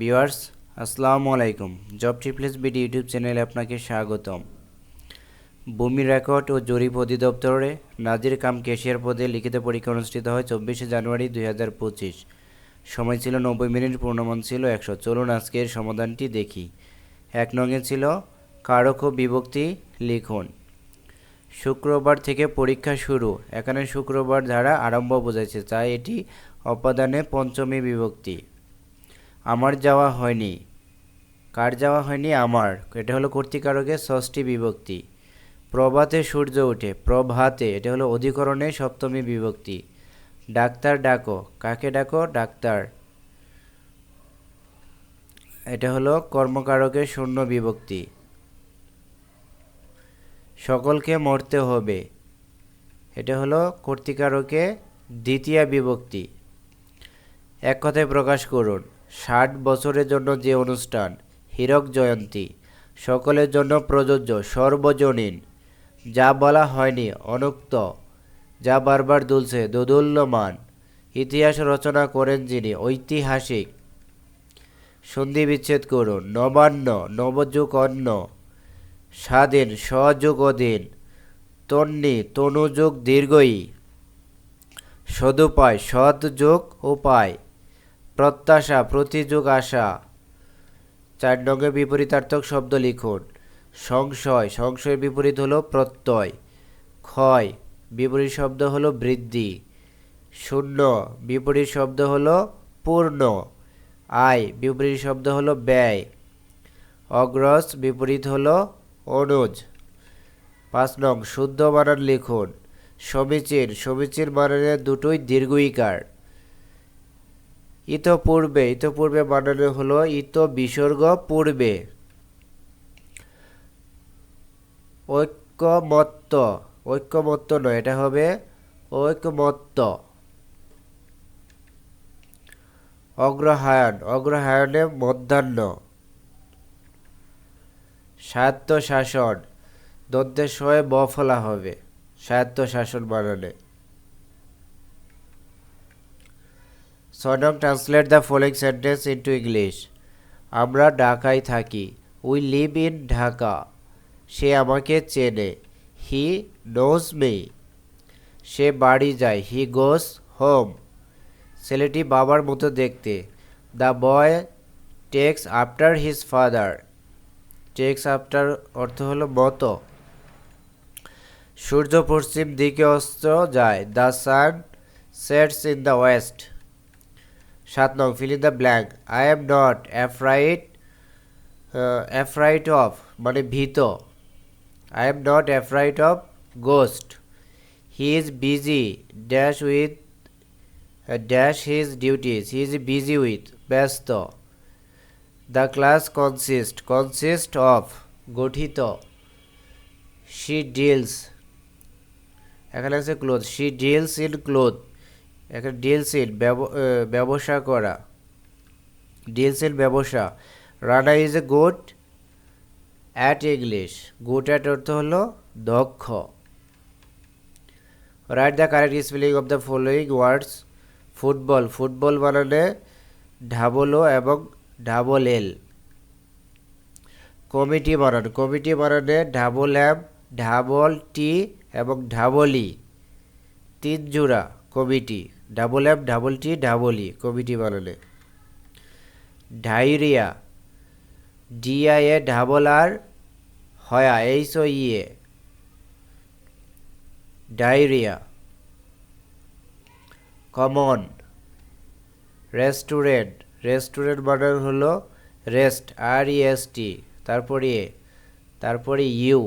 Viewers, আসসালামু আলাইকুম। Job ট্রিপলেস BD YouTube চ্যানেলে আপনাকে স্বাগতম। ভূমি রেকর্ড ও জরিপ অধিদপ্তরে নাজির কাম ক্যাশিয়ার পদে লিখিত পরীক্ষা অনুষ্ঠিত হয় চব্বিশে জানুয়ারি দুই হাজার পঁচিশ। সময় ছিল নব্বই মিনিট, পূর্ণমান ছিল একশো। চলুন আজকের সমাধানটি দেখি। এক নঙে ছিল কারক ও বিভক্তি লিখুন। শুক্রবার থেকে পরীক্ষা শুরু। এখানে শুক্রবার দ্বারা আরম্ভ বোঝাইছে তাই এটি অপাদানে পঞ্চমী বিভক্তি। আমার যাওয়া হয়নি। কার যাওয়া হয়নি? আমার। এটা হলো কর্তৃকারকের ষষ্ঠী বিভক্তি। প্রভাতে সূর্য ওঠে। প্রভাতে। এটা হলো অধিকরণে সপ্তমী বিভক্তি। ডাক্তার ডাকো। কাকে ডাকো? ডাক্তার। এটা হলো কর্মকারকের শূন্য বিভক্তি। সকলকে মরতে হবে। এটা হলো কর্তৃকারকে দ্বিতীয় বিভক্তি। এক কথায় প্রকাশ করুন। ষাট বছরের জন্য যে অনুষ্ঠান, হীরক জয়ন্তী, সকলের জন্য প্রযোজ্য, সর্বজনীন। যা বলা হয়নি, অনুক্ত। যা বারবার দুলছে, দোদুল্যমান। ইতিহাস রচনা করেন যিনি, ঐতিহাসিক। সন্ধি বিচ্ছেদ করুন, নবান্ন নবযুগ অন্ন স্বাধীন সযুগ অধীন তন্নি, তনুযুগ দীর্ঘই। সদুপায় সৎ যোগ উপায়। প্রত্যাশা, প্রতিযোগ আশা। চার নঙ্গে বিপরীতার্থক শব্দ লিখুন। সংশয়, সংশয়ের বিপরীত হলো প্রত্যয়। ক্ষয়, বিপরীত শব্দ হলো বৃদ্ধি। শূন্য, বিপরীত শব্দ হলো পূর্ণ। আয়, বিপরীত শব্দ হলো ব্যয়। অগ্রজ, বিপরীত হলো অনুজ। পাঁচ নং, শুদ্ধ বানান লিখুন। সমীচীন সমীচীন বানানের দুটোই দীর্ঘইকার। ইতপূর্বে ইতপূর্বে বানানো হলো, ইত বিসর্গ পূর্বে। ঐক্যমত্ত ঐক্যমত্ত নয়, এটা হবে ঐক্যমত্ত অগ্রহায়ণ, অগ্রহায়ণে মধ্যাহ্ন। স্বায়ত্ত শাসন দন্তের সয়ে ব ফলা হবে। স্বায়ত্ত শাসন বানানে Sanam translate the following sentence into English আমরা ঢাকায় থাকি। We live in Dhaka. সে আমাকে চেনে। হি নোজ মি সে বাড়ি যায়। হি গোস হোম ছেলেটি বাবার মতো দেখতে। The boy takes after his father takes after অর্থ হলো মতো। সূর্য পশ্চিম দিকে অস্ত যায়। The sun sets in the west সাত নং fill in the blank I am not afraid afraid of মানে ভীত। I am not afraid of ghost he is busy dash with dash his duties he is busy with ব্যস্ত। The class consist consist of গঠিত। She deals এখানে আছে cloth she deals in cloth deals in ব্যবসা করা। In ব্যবসা। Rana is a good at English good at অর্থ হলো দক্ষ। Write the correct spelling of the following words, football. Football বানানে double o এবং ডাবল এল। কমিটি বানান কমিটি বানানে double M double T এবং ডাবলি তিন জোড়া। Committee double M double T double e committee বানানে diarrhoea D I A double R হয়া H ও ইয়ে diarrhoea common restaurant restaurant বানান হলো রেস্ট আর টি তারপরে এ তারপরে ইউ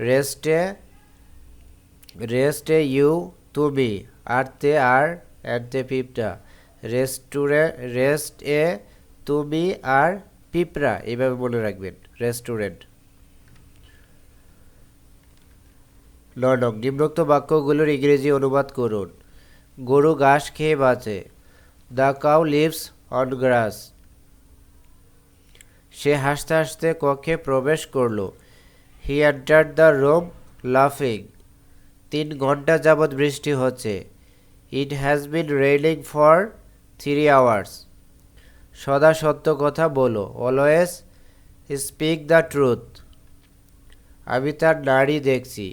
রেস্টে রেস্টে ইউ তুমি আরতে আর অ্যাডতে পিপটা রেস্টুরে রেস্ট এ তুমি আর পিঁপড়া এইভাবে মনে রাখবেন রেস্টুরেন্ট ননক নিম্নোক্ত বাক্যগুলোর ইংরেজি অনুবাদ করুন। গরু ঘাস খেয়ে বাঁচে। The cow lives on grass সে হাসতে হাসতে কক্ষে প্রবেশ করল। হি এন্টার দ্য রোম লাফিং তিন ঘণ্টা যাবৎ বৃষ্টি হচ্ছে। It has been raining for three hours সদা সত্য কথা বলো। অলওয়েজ স্পিক দ্য ট্রুথ আমি তার নাড়ি দেখছি।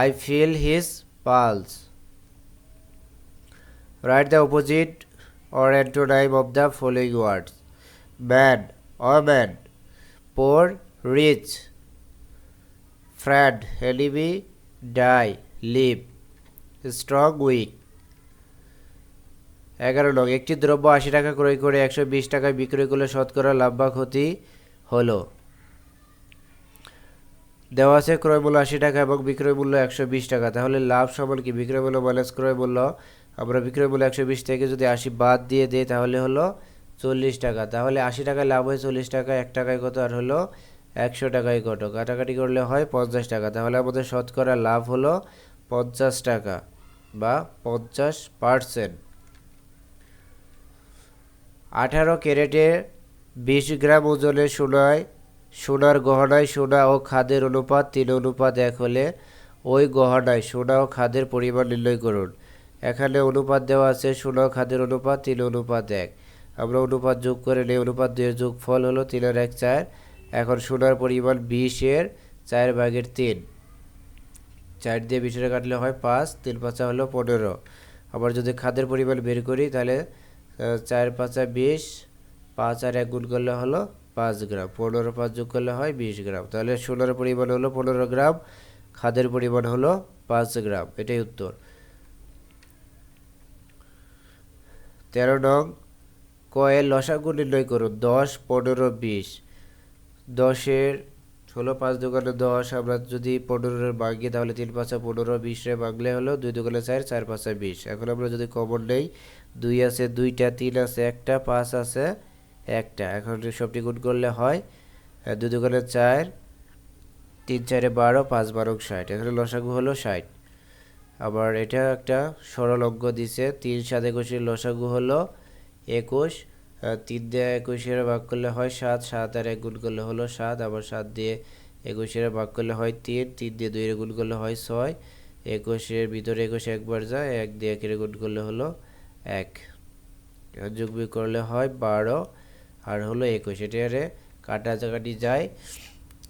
I feel his pulse write the opposite or antonym of the following words. Man or man. Rich rich. Friend enemy live strong weak এগারো লগ একটি দ্রব্য আশি টাকা ক্রয় করে একশো বিশ টাকায় বিক্রয় করলে শতকরা লাভ বা ক্ষতি হলো। দেওয়া আছে ক্রয় মূল্য আশি টাকা এবং বিক্রয় মূল্য একশো বিশ টাকা। তাহলে লাভ সমান কি? বিক্রয় মূল্য মাইনাস ক্রয় মূল্য। আমরা বিক্রয় মূল্য একশো বিশ থেকে যদি আশি বাদ দিয়ে দিই, তাহলে হলো চল্লিশ টাকা। তাহলে আশি টাকায় লাভ হয় চল্লিশ টাকা এক টাকায় কত? আর হলো একশো টাকায় কত কাটাকাটি করলে হয় পঞ্চাশ টাকা। তাহলে আমাদের শতকরা লাভ হলো পঞ্চাশ টাকা বা পঞ্চাশ পার্সেন্ট। আঠারো ক্যারেটে বিশ গ্রাম ওজনের সোনায়, সোনার গহনায় সোনা ও খাদের অনুপাত তিন, অনুপাত এক হলে ওই গহনায় সোনা ও খাদের পরিমাণ নির্ণয় করুন। এখানে অনুপাত দেওয়া আছে সোনা ও খাদের অনুপাত তিন, অনুপাত এক। আমরা অনুপাত যোগ করে নিই, অনুপাত দুইয়ের যোগ ফল হলো তিনের এক চার। এখন সোনার পরিমাণ বিশের চার ভাগের তিন। চার দিয়ে বিশের কাটলে হয় পাঁচ, তিন পাঁচা হলো পনেরো। আবার যদি খাদের পরিমাণ বের করি, তাহলে চার পাঁচা বিশ, পাঁচ আর এক গুণ করলে হলো পাঁচ গ্রাম। পনেরো পাঁচ যোগ করলে হয় বিশ গ্রাম। তাহলে সোনার পরিমাণ হলো পনেরো গ্রাম, খাদের পরিমাণ হলো পাঁচ গ্রাম। এটাই উত্তর। তেরো নং কয়ের লসাগু নির্ণয় করুন। দশ, পনেরো, বিশ। দশের ষোলো, পাঁচ দোকানে দশ, আমরা যদি পনেরোর ভাঙি তাহলে তিন পাঁচা পনেরো, বিশে ভাঙলে হলো দুই দোকানে চার চার পাঁচা বিশ। এখন আমরা যদি কমন নেই, দুই আছে দুইটা, তিন আছে একটা, পাঁচ আছে একটা। এখন সবটি গুণ করলে হয় দুই দোকানে চার, তিন চারে বারো, পাঁচ বারো ষাট। এখানে লসাগু হলো ষাট। আবার এটা একটা সরল অঙ্ক দিছে, তিন সাত একুশের লসাগু হলো একুশ তিন দিয়ে একুশের ভাগ করলে হয় সাত সাত আর এক গুণ করলে হলো সাত, আবার সাত দিয়ে একুশের ভাগ করলে হয় তিন তিন দিয়ে দুইয়ের গুণ করলে হয় ছয় একুশের ভিতরে একুশ একবার যায়, এক দিয়ে একের গুণ করলে হলো এক। যোগ করলে হয় বারো, আর হলো একুশ এটারে কাটাকাটি যায়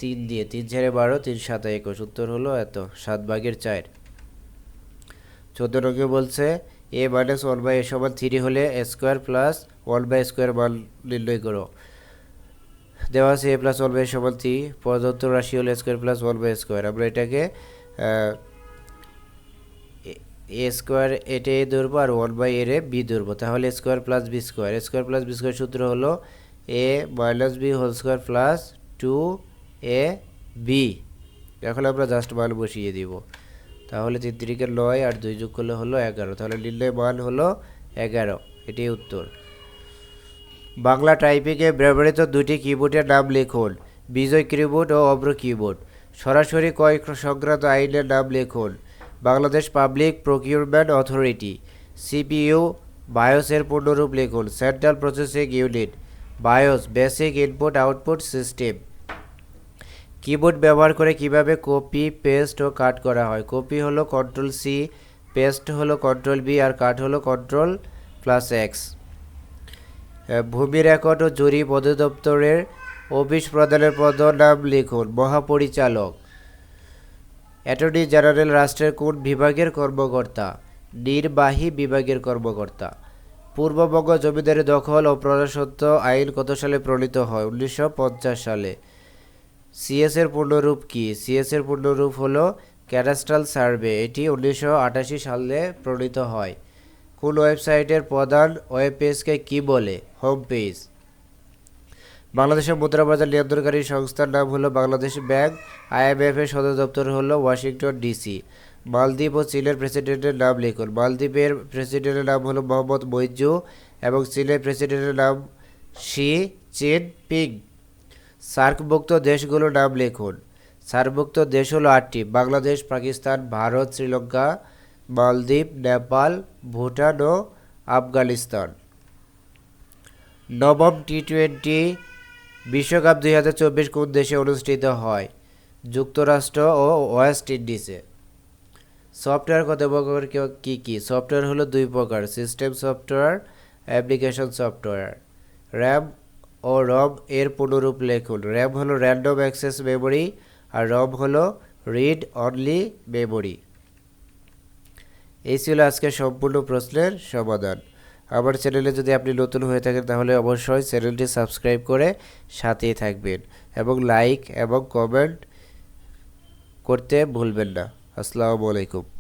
তিন দিয়ে, তিন চারে বারো, তিন সাত একুশ, উত্তর হলো এত, সাত ভাগের চার। চোদ্দ রঙে বলছে A minus one by A সমান থ্রি হলে square plus one by square মান নির্ণয় করো দেওয়া আছে এ প্লাস ওয়ান বাই সমান থ্রি প্রদত্ত রাশি হলে square plus one by square আমরা এটাকে এ স্কোয়ার এটা এ ধরবো আর ওয়ান বাই এর বি ধরবো। তাহলে square plus B square square plus B square সূত্র হলো A minus B whole square plus two A B এখন আমরা জাস্ট মান বসিয়ে দিব। তাহলে তিন নয় আর দুই যোগ করলে হলো এগারো। তাহলে নির্ণয় মান হলো এগারো। এটাই উত্তর। বাংলা টাইপিংয়ে ব্যবহৃত দুটি কিবোর্ডের নাম লিখুন। বিজয় কিবোর্ড ও অব্র কিবোর্ড সরাসরি ক্রয় সংক্রান্ত আইনের নাম লিখুন। Bangladesh public procurement authority CPU বায়োসের পূর্ণরূপ লিখুন। Central processing unit BIOS basic input output system keyboard ব্যবহার করে কীভাবে কপি, পেস্ট ও কাট করা হয়। কপি হলো কন্ট্রোল সি পেস্ট হলো কন্ট্রোল বি আর কাট হলো কন্ট্রোল প্লাস এক্স ভূমি রেকর্ড ও জরিপ অধিদপ্তরের অফিস প্রধানের পদনাম লিখুন। মহাপরিচালক। অ্যাটর্নি জেনারেল রাষ্ট্রের কোন বিভাগের কর্মকর্তা? নির্বাহী বিভাগের কর্মকর্তা। পূর্ববঙ্গ জমিদারি দখল ও প্রজাস্বত্ব আইন কত সালে প্রণীত হয়? উনিশশো পঞ্চাশ সালে। সিএস এর পূর্ণরূপ কি? সিএস এর পূর্ণরূপ হলো ক্যাডাস্ট্রাল সার্ভে এটি উনিশশো আটাশি সালে প্রণীত হয়। কোন ওয়েবসাইটের প্রধান ওয়েব পেজকে কী বলে? হোম পেজ বাংলাদেশের মুদ্রা বাজার নিয়ন্ত্রণকারী সংস্থার নাম হলো বাংলাদেশ ব্যাংক। আইএমএফ এর সদর দপ্তর হলো ওয়াশিংটন ডিসি। মালদ্বীপ ও চীনের প্রেসিডেন্টের নাম লিখুন। মালদ্বীপের প্রেসিডেন্টের নাম হলো মোহাম্মদ মইজু এবং চীনের প্রেসিডেন্টের নাম শি চিন পিং সার্কভুক্ত দেশগুলোর নাম লিখুন। সার্কভুক্ত দেশ হলো আটটি, বাংলাদেশ, পাকিস্তান, ভারত, শ্রীলঙ্কা, মালদ্বীপ, নেপাল, ভুটান ও আফগানিস্তান। নবম টি টোয়েন্টি বিশ্বকাপ দুই হাজার চব্বিশ কোন দেশে অনুষ্ঠিত হয়? যুক্তরাষ্ট্র ও ওয়েস্ট ইন্ডিজে। সফটওয়্যার কত প্রকার কী কী? সফটওয়্যার হলো দুই প্রকার, system software, application software. RAM ও রম এর পুনরূপ লেখুন। র্যাম হলো র্যান্ডম অ্যাক্সেস মেমোরি আর রম হলো রিড অনলি মেমোরি এই ছিল আজকে সম্পূর্ণ প্রশ্নের সমাধান। আমার চ্যানেলে যদি আপনি নতুন হয়ে থাকেন তাহলে অবশ্যই চ্যানেলটি সাবস্ক্রাইব করে সাথেই থাকবেন এবং লাইক এবং কমেন্ট করতে ভুলবেন না। আসসালামু আলাইকুম।